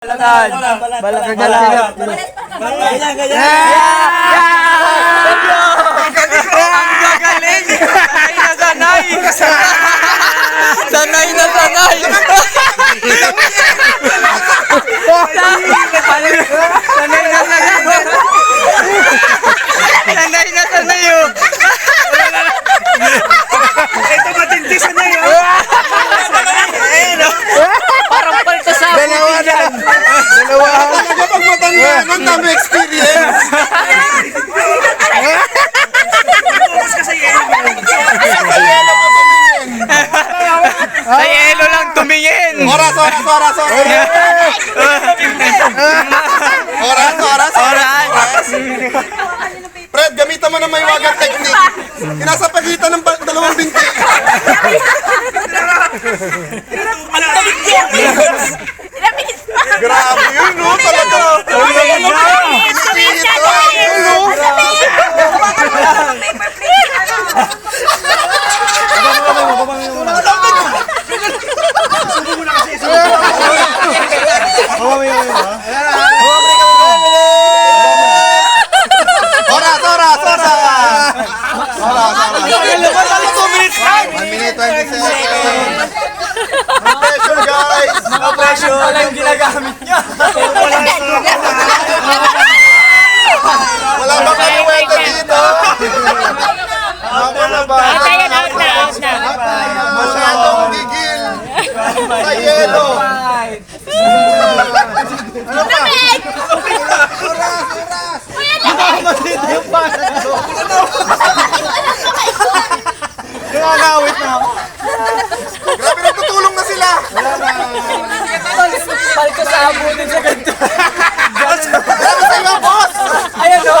Balatan. Balatan. Balatan. Ganyan, ganyan. Ang gagaling! Sanay na sanay! Sanay na sanay! Sanay na sanay! Sanay na sanay oh! Ito matindi sa na yun. Parang palta sa Dalawa na. Dalawa. Kapag dami experience. Sa yelo. Lang tumingin! Oras, oras, oras, oras. Oras, oras, Oras! Fred, gamitan mo ng may wagang technique. Inasa pagitan ng dalawang binti. Grabe yun, no? Talaga. Pinipilit ko. Yun, no? Oras, oras, oras. Oras, oras. One minute, 20 seconds. No pressure, guys. No pressure! Wala ginagamit niya! Wala ba kayo weta dito? Ako na ba? Ayan, out na, out na. Masyadong gigil. Sa yelo. Ano pa? Oras, oras. Nanganawit na ako. Grabe, nagtutulong na sila. Palka sa ganito! Grabe sa iyo, boss. Ayan o!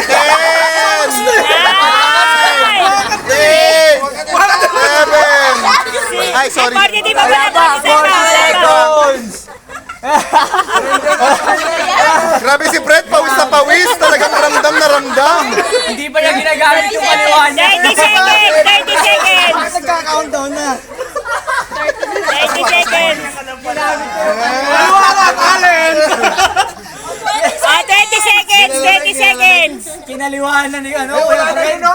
Ten. Ten. Seven. Ay, sorry. Party, di ba ba na seconds! Grabe si Fred, pawis na pawis. Talagang na ramdam. Hindi pa niya ginagamit yung kaliwa niya! 30 seconds! 30 seconds! Nagka-countdown na! 30 seconds! Wala, Allen! Ah, 20 seconds! 20 seconds! Kinaliwahan na ni ano, wala pa rin, no?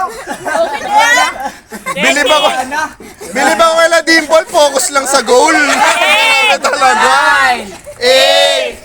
Bilib ako. Bilib ako kay Dimple, focus lang sa goal. Talaga. Nine! Eh,